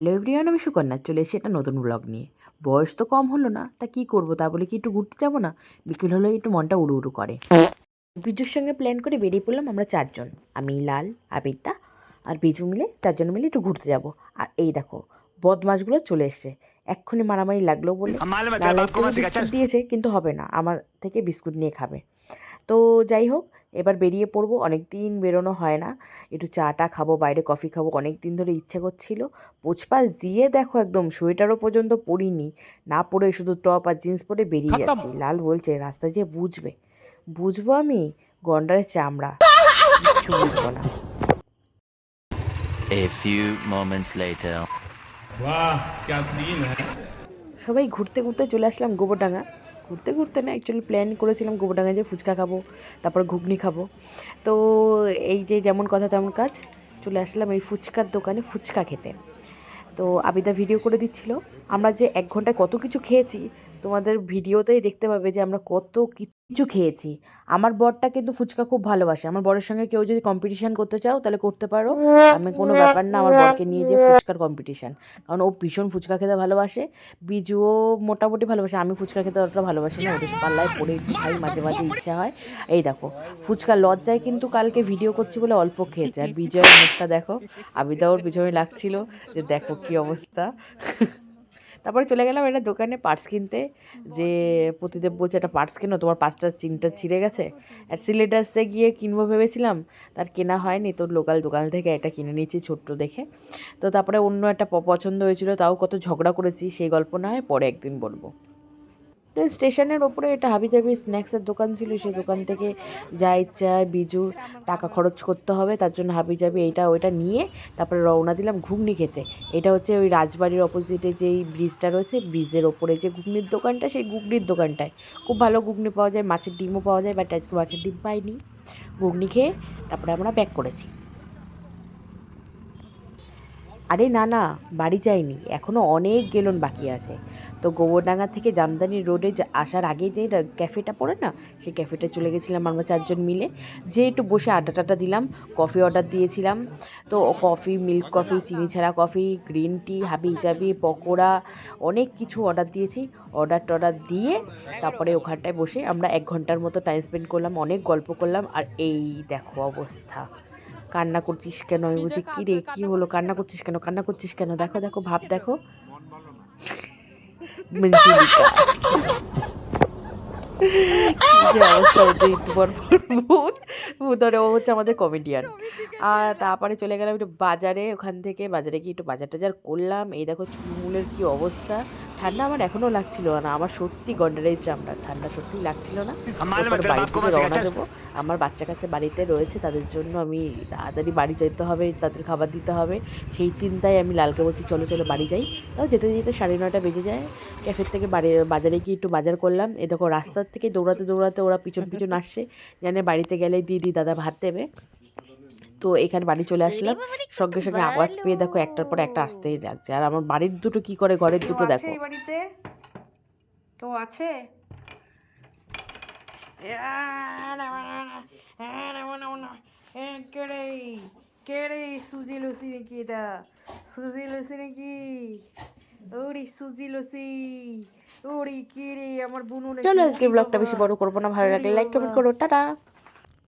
Hello everyone আমি সুকন্যা চলে এসে একটা নতুন ব্লগ নিয়ে। বয়স তো কম হলো না তা কি করব? তা বলে কি একটু ঘুরতে যাব না? বিকেল হলে একটু মনটা উড়ু উড়ু করে। বিজুর সঙ্গে প্ল্যান করে বেরিয়ে পড়লাম আমরা চারজন। আমি লাল আবিদ্যা আর বিজু মিলে চারজন মিলে একটু ঘুরতে যাব। আর এই দেখো বদমাসগুলো চলে এসছে। এক্ষুনি মারামারি লাগল বলে দিয়েছে কিন্তু হবে না। আমার থেকে বিস্কুট নিয়ে খাবে। তো যাই হোক এবার বেরিয়ে পড়বো অনেক দিন বেরোনো হয় না একটু চাটা খাবো বাইরে কফি খাবো অনেক দিন ধরে ইচ্ছে করছিল পোচপাস দিয়ে দেখো একদম সোয়েটারও পর্যন্ত পরিনি না পরে শুধু টপ আর জিন্স পরে বেরিয়ে যাচ্ছি লাল বলছে রাস্তায় যে বুঝবে বুঝবো আমি গন্ডারের চামড়া কিচ্ছু বুঝবো না A few moments later वाह क्या सीन है সবাই ঘুরতে ঘুরতে চলে আসলাম গোবরডাঙ্গা ঘুরতে ঘুরতে না অ্যাকচুয়ালি প্ল্যান করেছিলাম গোবরডাঙ্গায় যে ফুচকা খাব, তারপর ঘুগনি খাব। তো এই যে যেমন কথা তেমন কাজ, চলে আসলাম এই ফুচকার দোকানে ফুচকা খেতে। তো আবিদা ভিডিও করে দিচ্ছিল, আমরা যে এক ঘন্টায় কত কিছু খেয়েছি তোমাদের ভিডিওতেই দেখতে পাবে যে আমরা কত কিছু খেয়েছি। আমার বরটা কিন্তু ফুচকা খুব ভালোবাসে। আমার বরের সঙ্গে কেউ যদি কম্পিটিশান করতে চাও, তাহলে করতে পারো। আমি কোনো ব্যাপার না, আমার বরকে নিয়ে যে ফুচকার কম্পিটিশান কারণ ও ভীষণ ফুচকা খেতে ভালোবাসে। বিজুও মোটামুটি ভালোবাসে। আমি ফুচকা খেতে অতটা ভালোবাসি না। ওদের পাল্লায় পড়ে খাই, মাঝে মাঝে ইচ্ছা হয়। এই দেখো, ফুচকা লজ্জায় কিন্তু কালকে ভিডিও করছি বলে অল্প খেয়েছে। আর বিজয়ের মুখটা দেখো আবিদা ওর পিছনে লাগছিল যে দেখো কি অবস্থা। তারপরে চলে গেলাম একটা দোকানে পার্টস কিনতে যে প্রতিদেব বলছে একটা পার্টস কেনো? তোমার পাঁচটা চিনটা ছিঁড়ে গেছে? আর সিলেটার্সে গিয়ে কিনবো ভেবেছিলাম তার কেনা হয়নি তোর লোকাল দোকান থেকে এটা কিনে নিয়েছি ছোট্ট দেখে। তো তারপরে অন্য একটা পছন্দ হয়েছিল তাও কত ঝগড়া করেছি সেই গল্প না হয় পরে একদিন বলব। তো স্টেশনের ওপরে একটা হাবিজাবি স্ন্যাক্সের দোকান ছিল, সেই দোকান থেকে যা ইচ্ছা বিজু টাকা খরচ করতে হবে, তার জন্য হাবিজাবি এইটা ওইটা নিয়ে তারপরে রওনা দিলাম ঘুগনি খেতে। এটা হচ্ছে ওই রাজবাড়ির অপোজিটে যেই ব্রিজটা রয়েছে ব্রিজের ওপরে যে ঘুগনির দোকানটা, সেই ঘুগনির দোকানটায়। খুব ভালো ঘুগনি পাওয়া যায়, মাছের ডিমও পাওয়া যায় বাট আজকে মাছের ডিম পাইনি। ঘুগনি খেয়ে তারপরে আমরা ব্যাক করেছি। আরে না না, বাড়ি যাইনি এখনও অনেক গেলন বাকি আছে। তো গোবরডাঙ্গা থেকে জামদানি রোডে যা- আসার আগে যে ক্যাফেটা পড়ে না, সেই ক্যাফেটা চলে গেছিলাম আমরা চারজন মিলে। যে একটু বসে আড্ডা টাড্ডা দিলাম, কফি অর্ডার দিয়েছিলাম। তো কফি, মিল্ক কফি, চিনি ছাড়া কফি, গ্রিন টি, হাবি জাবি, পকোড়া, অনেক কিছু অর্ডার দিয়েছি। অর্ডার টর্ডার দিয়ে তারপরে ওখানটায় বসে আমরা এক ঘণ্টার মতো টাইম স্পেন্ড করলাম, অনেক গল্প করলাম। আর এই দেখো অবস্থা। কান্না করছিস কেন? আমি বলছি কী রে কী হলো? কান্না করছিস কেন? কান্না করছিস কেন? দেখো দেখো, ভাব দেখো। মঞ্জুলিকা যে অবস্থা হচ্ছে একটু পর পর ভূত। ভূত ধরে ও হচ্ছে আমাদের কমেডিয়ান আর তারপরে চলে গেলাম একটু বাজারে ওখান থেকে বাজারে গিয়ে একটু বাজার টাজার করলাম। এই দেখো চুলমুলের কি অবস্থা। ঠান্ডা আমার এখনও লাগছিল না আমার সত্যি গন্ডারের চামড়া ঠান্ডা সত্যি লাগছিল না। বাড়ি থেকে রওনা দেবো। আমার বাচ্চা কাছে বাড়িতে রয়েছে তাদের জন্য আমি তাড়াতাড়ি বাড়ি যেতে হবে তাদের খাবার দিতে হবে। সেই চিন্তায় আমি লালকে বলছি চলো চলো বাড়ি যাই। তাও যেতে যেতে সাড়ে নটা বেজে যায়। ক্যাফের থেকে বাড়ি বাজারে গিয়ে একটু বাজার করলাম। এ দেখো রাস্তার থেকে দৌড়াতে দৌড়াতে ওরা পিছন পিছন আসছে। জানে বাড়িতে গেলে দিদি দাদা ভাত দেবে। তো এখানে বাড়ি চলে আসলাম। সঙ্গে সঙ্গে আওয়াজ পেয়ে দেখো একটার পর একটা আসতেই লাগছে আর আমার বাড়ির দুটো কি করে ঘরের দুটো দেখো। বাড়িতে? কেউ আছে? কেড়ে কেড়ে সুজি লসি নাকি এটা? সুজি লসি নাকি? ওরি সুজি লসি ওরি কিরে আমার বুনু চলো আজকে ব্লগটা বেশি বড় করব না ভালো লাগলে লাইক কমেন্ট করো টাটা।